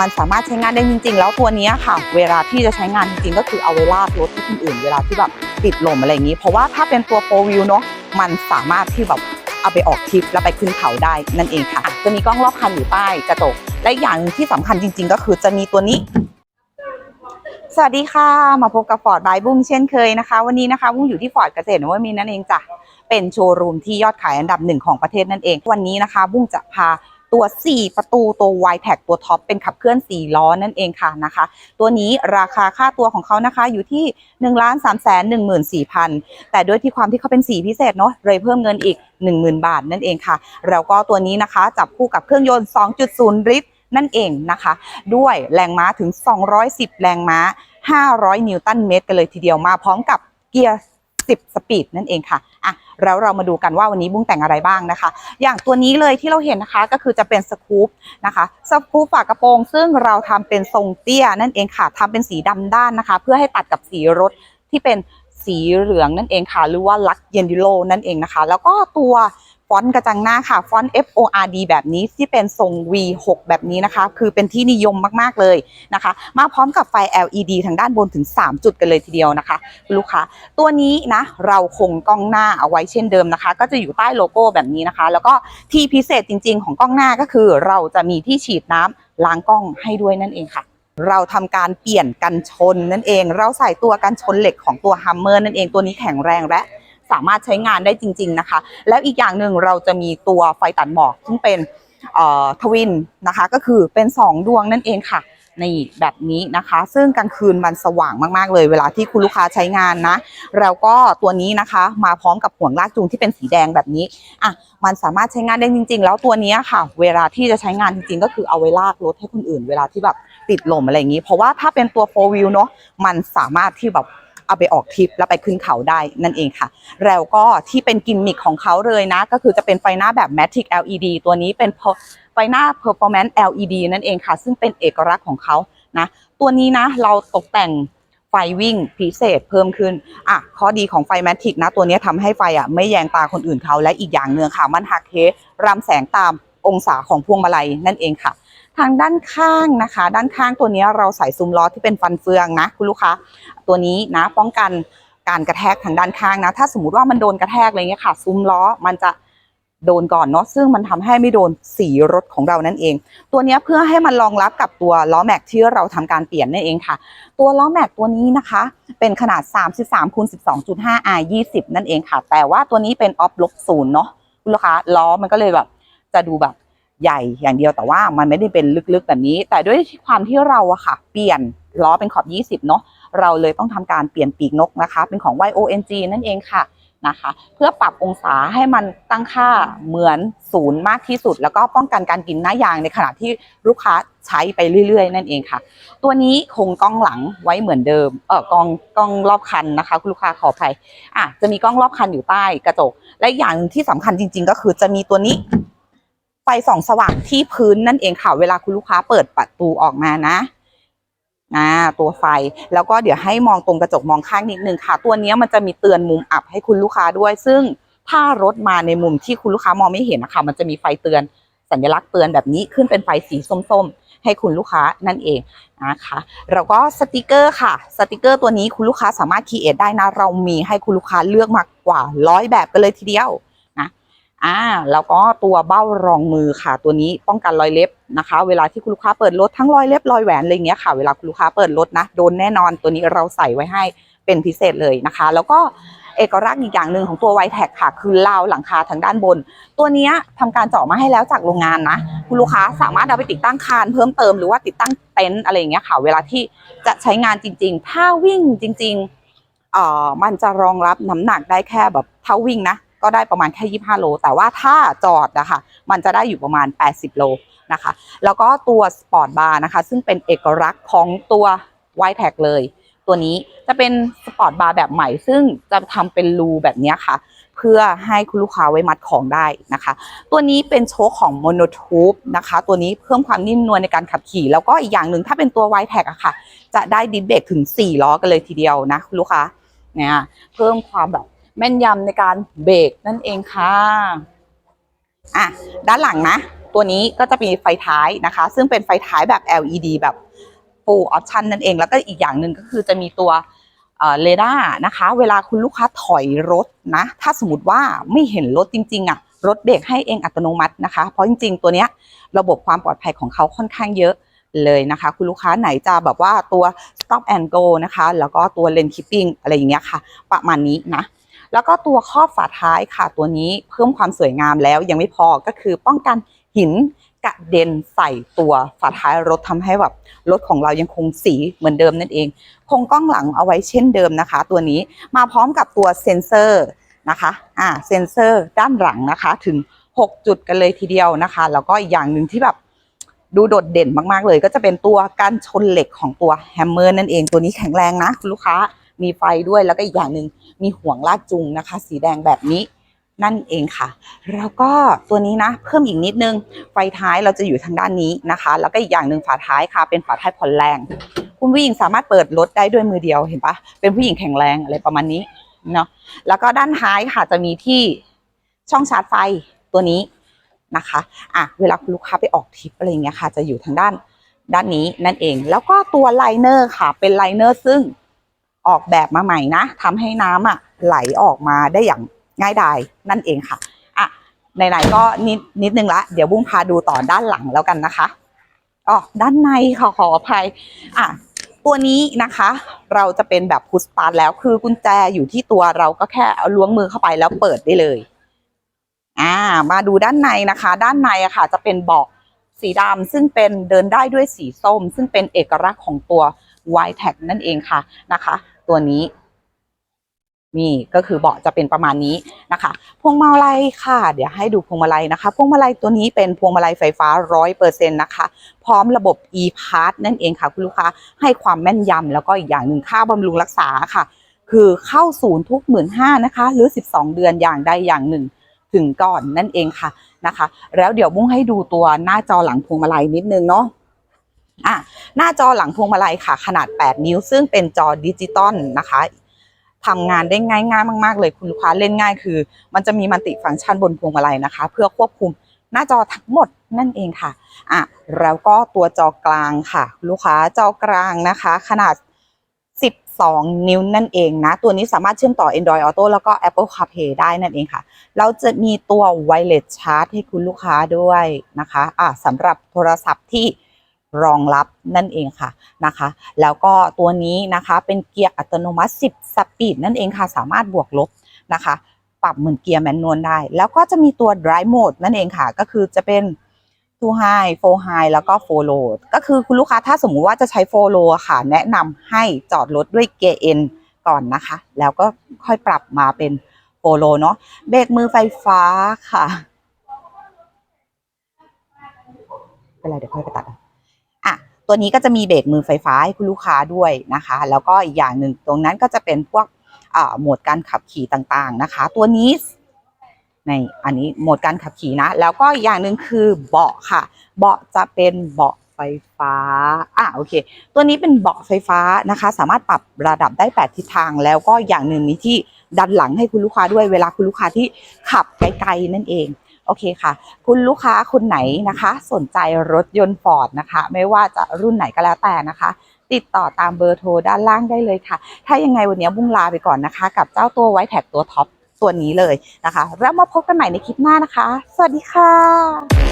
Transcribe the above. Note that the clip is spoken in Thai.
มันสามารถใช้งานได้จริง ๆ แล้วตัวนี้ค่ะ เวลาที่จะใช้งานจริงๆ ก็คือเอาไว้ลากรถที่คนอื่น เวลาที่แบบติดลมอะไรอย่างนี้ เพราะว่าถ้าเป็นตัวโฟวิวเนาะมันสามารถที่แบบเอาไปออกทริปแล้วไปขึ้นเขาได้นั่นเองค่ะ จะมีกล้องรอบคันอยู่ใต้กระจกและอีกอย่างหนึ่งที่สำคัญจริง ๆ ก็คือจะมีตัวนี้ สวัสดีค่ะ มาพบกับฟอร์ดบายบุ้งเช่นเคยนะคะ วันนี้นะคะบุ้งอยู่ที่ฟอร์ดเกษตรนวมินนั่นเองจ้ะเป็นโชว์รูมที่ยอดขายอันดับหนึ่งของประเทศนั่นเอง วันนี้นะคะ บุ้งจะพา ตัว 4 ประตูตัว y t e c ตัวท็อปเป็นขับเคลื่อน 4 ล้อนั่นเองค่ะนะคะ ตัวนี้ราคาค่าตัวของเขานะคะอยู่ที่1นึ่งล้านสามแสนหนึ่งหมื่นสี่พันแต่ด้วยที่ความที่เขาเป็นสีพิเศษเนาะเลยเพิ่มเงินอีก 10,000 บาทนั่นเองค่ะ แล้วก็ตัวนี้นะคะจับคู่กับเครื่องยนต์ 2.0 ลิตรนั่นเองนะคะ ด้วยแรงม้าถึง 210 แรงม้า 500 นิวตันเมตรกันเลยทีเดียวมาพร้อมกับเกียร์ 10 สปีดนั่นเองค่ะ อะแล้วเรามาดูกันว่าวันนี้บุ้งแต่งอะไรบ้างนะคะ อย่างตัวนี้เลยที่เราเห็นนะคะก็คือจะเป็นสกู๊ปนะคะสกู๊ปฝากระโปรง ซึ่งเราทำเป็นทรงเตี้ยนั่นเองค่ะทำเป็นสีดำด้านนะคะ เพื่อให้ตัดกับสีรถที่เป็นสีเหลืองนั่นเองค่ะ หรือว่าลักเยนดิโลนั่นเองนะคะ แล้วก็ตัว อนต์กระจังหน้าค่ะ ฟอนต์ F O R D แบบนี้ที่เป็นทรง V6 แบบนี้นะคะ คือเป็นที่นิยมมากๆเลยนะคะ มาพร้อมกับไฟ LED ทางด้านบนถึง 3 จุดกันเลยทีเดียวนะคะ ลูกค้าตัวนี้นะเราคงกล้องหน้าเอาไว้เช่นเดิมนะคะ ก็จะอยู่ใต้โลโก้แบบนี้นะคะ แล้วก็ที่พิเศษจริง ๆ ของกล้องหน้าก็คือ เราจะมีที่ฉีดน้ำล้างกล้องให้ด้วยนั่นเองค่ะเราทำการเปลี่ยนกันชนนั่นเอง เราใส่ตัวกันชนเหล็กของตัวฮัมเมอร์นั่นเองตัวนี้แข็งแรงและ สามารถใช้งานได้จริง ๆนะคะ แล้วอีกอย่างหนึ่งเราจะมีตัวไฟตัดหมอกซึ่งเป็นทวินนะคะก็คือเป็น 2 ดวงนั่นเองค่ะในแบบนี้นะคะ ซึ่งกลางคืนมันสว่างมากๆเลย เวลาที่คุณลูกค้าใช้งานนะแล้วก็ตัวนี้นะคะมาพร้อมกับห่วงลากจูงที่เป็นสีแดงแบบนี้อะมันสามารถใช้งานได้จริง ๆ แล้วตัวนี้ค่ะ เวลาที่จะใช้งานจริง ๆ ก็คือเอาไว้ลากรถให้คนอื่น เวลาที่แบบติดลมอะไรอย่างนี้ เพราะว่าถ้าเป็นตัวโฟวิวเนาะมันสามารถที่แบบ เอาไปออกทริปแล้วไปขึ้นเขาได้นั่นเองค่ะ แล้วก็ที่เป็นกิมมิคของเขาเลยนะ ก็คือจะเป็นไฟหน้าแบบ Matic LED ตัวนี้เป็นไฟหน้า Performance LED นั่นเองค่ะ ซึ่งเป็นเอกลักษณ์ของเขานะตัวนี้นะเราตกแต่งไฟวิ่งพิเศษเพิ่มขึ้นอะข้อดีของไฟแมทริกนะ ตัวนี้ทำให้ไฟอะไม่แยงตาคนอื่นเขาและอีกอย่างหนึ่งค่ะ มันหักเหรำแสงตามองศาของพวงมาลัยนั่นเองค่ะ ทางด้านข้างนะคะ ด้านข้างตัวนี้เราใส่ซุ้มล้อที่เป็นฟันเฟืองนะคุณลูกค้าตัวนี้นะป้องกันการกระแทกทางด้านข้างนะ ถ้าสมมติว่ามันโดนกระแทกอะไรเงี้ยค่ะ ซุ้มล้อมันจะโดนก่อนเนาะซึ่งมันทำให้ไม่โดนสีรถของเรานั่นเอง ตัวนี้เพื่อให้มันรองรับกับตัวล้อแม็กที่เราทำการเปลี่ยนนั่นเองค่ะ ตัวล้อแม็กตัวนี้นะคะ เป็นขนาด 33คูณ12.5 R 20 นั่นเองค่ะ แต่ว่าตัวนี้เป็นออฟลบศูนย์เนาะคุณลูกค้าล้อมันก็เลยแบบจะดูแบบ ใหญ่อย่างเดียวแต่ว่ามันไม่ได้เป็นลึกๆแบบนี้ แต่ด้วยความที่เราอะค่ะ เปลี่ยนล้อเป็นขอบ 20 เนาะเราเลยต้องทำการเปลี่ยนปีกนกนะคะ เป็นของ YONG นั่นเองค่ะนะคะ เพื่อปรับองศาให้มันตั้งค่าเหมือนศูนย์มากที่สุด แล้วก็ป้องกันการกินหน้ายางในขณะที่ลูกค้าใช้ไปเรื่อยๆ นั่นเองค่ะ ตัวนี้คงกล้องหลังไว้เหมือนเดิมเออกล้องกล้องรอบคันนะคะ คุณลูกค้าขออภัยอะจะมีกล้องรอบคันอยู่ใต้กระจก และอย่างหนึ่งที่สำคัญจริง ๆ ก็คือจะมีตัวนี้ ไฟส่องสว่างที่พื้นนั่นเองค่ะ เวลาคุณลูกค้าเปิดประตูออกมานะอ่าตัวไฟแล้วก็เดี๋ยวให้มองตรงกระจกมองข้างนิดนึงค่ะ ตัวนี้มันจะมีเตือนมุมอับให้คุณลูกค้าด้วย ซึ่งถ้ารถมาในมุมที่คุณลูกค้ามองไม่เห็นนะคะมันจะมีไฟเตือนสัญลักษณ์เตือนแบบนี้ขึ้นเป็นไฟสีส้มๆ ให้คุณลูกค้านั่นเองนะคะแล้วก็สติกเกอร์ค่ะสติกเกอร์ตัวนี้คุณลูกค้าสามารถคีเอทได้นะ เรามีให้คุณลูกค้าเลือกมากกว่าร้อยแบบกันเลยทีเดียว อ่าแล้วก็ตัวเบ้ารองมือค่ะ ตัวนี้ป้องกันรอยเล็บนะคะ เวลาที่คุณลูกค้าเปิดรถทั้งรอยเล็บรอยแหวนอะไรเงี้ยค่ะ เวลาคุณลูกค้าเปิดรถนะโดนแน่นอนตัวนี้เราใส่ไว้ให้เป็นพิเศษเลยนะคะ แล้วก็เอกลักษณ์อีกอย่างหนึ่งของตัวไวแท็กค่ะ คือราวหลังคาทางด้านบน ตัวนี้ยทำการเจาะมาให้แล้วจากโรงงานนะ คุณลูกค้าสามารถเอาไปติดตั้งคานเพิ่มเติมหรือว่าติดตั้งเต็นท์อะไรอย่างเงี้ยค่ะ เวลาที่จะใช้งานจริง ๆ ถ้าวิ่งจริงๆเอ่อมันจะรองรับน้ำหนักได้แค่แบบเท่าวิ่งนะ ก็ได้ประมาณแค่ 25 โล แต่ว่าถ้าจอดนะคะมันจะได้อยู่ประมาณ 80 โลนะคะ แล้วก็ตัวสปอร์ตบาร์นะคะ ซึ่งเป็นเอกลักษณ์ของตัวไวแท็กเลย ตัวนี้จะเป็นสปอร์ตบาร์แบบใหม่ ซึ่งจะทำเป็นรูแบบนี้ค่ะ เพื่อให้คุณลูกค้าไว้มัดของได้นะคะ ตัวนี้เป็นโชคของโมโนทูบนะคะ ตัวนี้เพิ่มความนิ่มนวลในการขับขี่ แล้วก็อีกอย่างหนึ่งถ้าเป็นตัวไวแท็กอะค่ะ จะได้ดิสเบรกถึง 4 ล้อกันเลยทีเดียวนะคุณลูกค้าเนี่ยเพิ่มความแบบ แม่นยำในการเบรกนั่นเองค่ะอะด้านหลังนะ ตัวนี้ก็จะมีไฟท้ายนะคะ ซึ่งเป็นไฟท้ายแบบ LED แบบ full option นั่นเอง แล้วก็อีกอย่างหนึ่งก็คือจะมีตัวเรดาร์นะคะ เวลาคุณลูกค้าถอยรถนะ ถ้าสมมติว่าไม่เห็นรถจริง ๆอะรถเบรกให้เองอัตโนมัตินะคะ เพราะจริง ๆ ตัวเนี้ยระบบความปลอดภัยของเขาค่อนข้างเยอะเลยนะคะ คุณลูกค้าไหนจะแบบว่าตัว stop and go นะคะ แล้วก็ตัว lane keeping อะไรอย่างเงี้ยค่ะ ประมาณนี้นะ แล้วก็ตัวครอบฝาท้ายค่ะตัวนี้เพิ่มความสวยงามแล้วยังไม่พอก็คือป้องกันหินกระเด็นใส่ตัวฝาท้ายรถทำให้แบบรถของเรายังคงสีเหมือนเดิมนั่นเอง คงกล้องหลังเอาไว้เช่นเดิมนะคะ ตัวนี้มาพร้อมกับตัวเซ็นเซอร์นะคะอ่าเซ็นเซอร์ด้านหลังนะคะ ถึง 6 จุดกันเลยทีเดียวนะคะ แล้วก็อีกอย่างหนึ่งที่แบบดูโดดเด่นมากๆเลย ก็จะเป็นตัวการชนเหล็กของตัวแฮมเมอร์นั่นเองตัวนี้แข็งแรงนะคุณลูกค้า มีไฟด้วยแล้วก็อีกอย่างหนึ่งมีห่วงลากจูงนะคะ สีแดงแบบนี้นั่นเองค่ะ แล้วก็ตัวนี้นะ เพิ่มอีกนิดนึง ไฟท้ายเราจะอยู่ทางด้านนี้นะคะ แล้วก็อีกอย่างหนึ่งฝาท้ายค่ะ เป็นฝาท้ายผ่อนแรง คุณผู้หญิงสามารถเปิดรถได้ด้วยมือเดียวเห็นปะเป็นผู้หญิงแข็งแรงอะไรประมาณนี้เนาะแล้วก็ด้านท้ายค่ะจะมีที่ช่องชาร์จไฟตัวนี้นะคะอะเวลาลูกค้าไปออกทริปอะไรเงี้ยค่ะ จะอยู่ทางด้านด้านนี้นั่นเอง แล้วก็ตัวไลเนอร์ค่ะ เป็นไลเนอร์ซึ่ง ออกแบบมาใหม่นะทำให้น้ำอะไหลออกมาได้อย่างง่ายดายนั่นเองค่ะอะไหนๆก็นิดนิดนึงละ เดี๋ยวบุ้งพาดูต่อด้านหลังแล้วกันนะคะอ๋อด้านในค่ะขออภัยอะตัวนี้นะคะ เราจะเป็นแบบพุชสตาร์ทแล้วคือกุญแจอยู่ที่ตัวเราก็แค่เอาล้วงมือเข้าไปแล้วเปิดได้เลยอ่ามาดูด้านในนะคะ ด้านในอะค่ะ จะเป็นเบาะสีดำซึ่งเป็นเดินได้ด้วยสีส้ม ซึ่งเป็นเอกลักษณ์ของตัว y t a g นั่นเองค่ะนะคะ ตัวนี้ นี่ก็คือเบาะจะเป็นประมาณนี้นะคะ พวงมาลัยค่ะ เดี๋ยวให้ดูพวงมาลัยนะคะ พวงมาลัยตัวนี้เป็นพวงมาลัยไฟฟ้า100%นะคะ พร้อมระบบ e-pass นั่นเองค่ะ คุณลูกค้าให้ความแม่นยำแล้วก็อีกอย่างหนึ่งค่าบำรุงรักษาค่ะ คือเข้าศูนย์ทุกหมื่นห้านะคะ หรือ 12 เดือนอย่างใดอย่างหนึ่งถึงก่อนนั่นเองค่ะนะคะ แล้วเดี๋ยวบุ้งให้ดูตัวหน้าจอหลังพวงมาลัยนิดนึงเนาะ อะหน้าจอหลังพวงมาลัยค่ะ ขนาด 8 นิ้ว ซึ่งเป็นจอดิจิตอลนะคะทำงานได้ง่ายๆมาก ๆ เลยคุณลูกค้าเล่นง่ายคือ มันจะมีมัลติฟังก์ชันบนพวงมาลัยนะคะ เพื่อควบคุมหน้าจอทั้งหมดนั่นเองค่ะอะแล้วก็ตัวจอกลางค่ะ ลูกค้าจอกลางนะคะ ขนาด 12 นิ้วนั่นเองนะ ตัวนี้สามารถเชื่อมต่อ Android Auto แล้วก็ Apple CarPlay ได้นั่นเองค่ะ เราจะมีตัว Wireless Charge ให้คุณลูกค้าด้วยนะคะอะสำหรับโทรศัพท์ที่ รองรับนั่นเองค่ะนะคะ แล้วก็ตัวนี้นะคะเป็นเกียร์อัตโนมัติ 10 สปีดนั่นเองค่ะ สามารถบวกลบนะคะ ปรับเหมือนเกียร์แมนนวลได้ แล้วก็จะมีตัว Drive Mode นั่นเองค่ะ ก็คือจะเป็น two high four high แล้วก็ four low ก็คือคุณลูกค้าถ้าสมมุติว่าจะใช้ four low ค่ะ แนะนำให้จอดรถด้วยเกียร์ N ก่อนนะคะ แล้วก็ค่อยปรับมาเป็น four low เนาะเบรกมือไฟฟ้าค่ะเป็นไรเดี๋ยวค่อยไปตัดอะ ตัวนี้ก็จะมีเบรกมือไฟฟ้าให้คุณลูกค้าด้วยนะคะ แล้วก็อีกอย่างหนึ่งตรงนั้นก็จะเป็นพวกโหมดการขับขี่ต่างๆนะคะ ตัวนี้ในอันนี้โหมดการขับขี่นะ แล้วก็อีกอย่างหนึ่งคือเบาะค่ะ เบาะจะเป็นเบาะไฟฟ้าอะโอเค ตัวนี้เป็นเบาะไฟฟ้านะคะ สามารถปรับระดับได้ 8 ทิศทาง แล้วก็อย่างหนึ่งมีที่ดันหลังให้คุณลูกค้าด้วยเวลาคุณลูกค้าที่ขับไกลๆนั่นเอง อเคค่ะ คุณลูกค้าคุณไหนนะคะ สนใจรถยนต์ฟอร์ดนะคะ ไม่ว่าจะรุ่นไหนก็แล้วแต่นะคะ ติดต่อตามเบอร์โทรด้านล่างได้เลยค่ะ ถ้ายังไงวันนี้บุ้งลาไปก่อนนะคะ กับเจ้าตัวไวท์แท็กตัวท็อปตัวนี้เลยนะคะ แล้วมาพบกันใหม่ในคลิปหน้านะคะ สวัสดีค่ะ